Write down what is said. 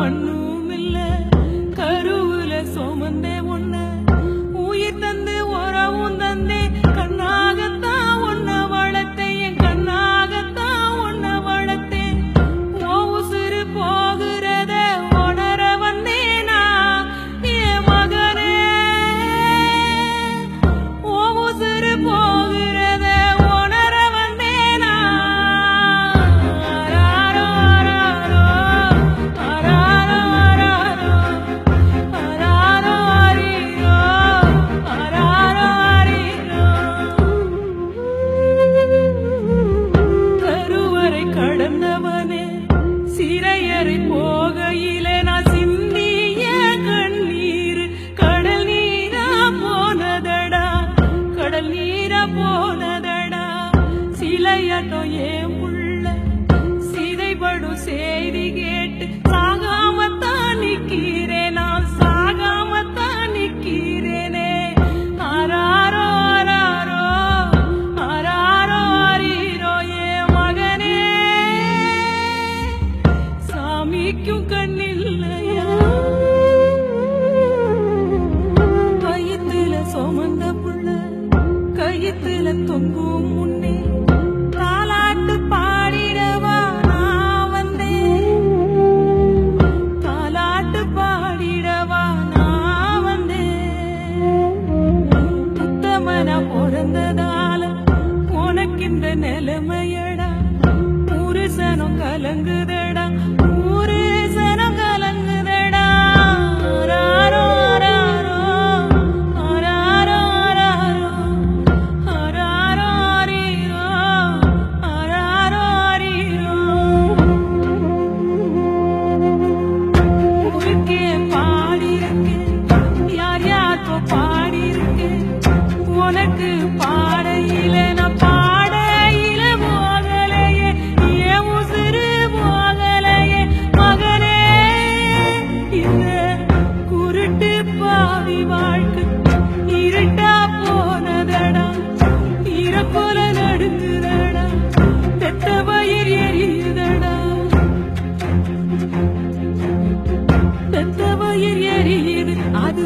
மண்ணும் இல்ல கருவுல சுமந்தே ஒன்ன சிறையறை போகையிலே நான் சிந்திய கண்ணீர். கடல் நீரா போனதடா கடல் நீரா போனதடா. சிலையாட்டம் ஏன் கயித்துல தொங்கும் முன்னே தாலாட்டு பாடிடவா நான் வந்தேன்? தாலாட்டு பாடிடவா நான் வந்தேன்? புத்தமன பிறந்ததால உனக்கு இந்த நிலைமையடா. புருஷனும் கலங்குதே. அப்போ பாடி இருக்கு உனக்கு பாடையில நான் பாடையில போகலையே ஏன் உசுறு போகலையே மகனே இந்த குருட்டு பாவி வாழ்க்கை இருட்டா போனதடா. இறப்புல நடுங்குதடா. பெத்த பயிர் எரியுதடா. பெத்த பயிர் அது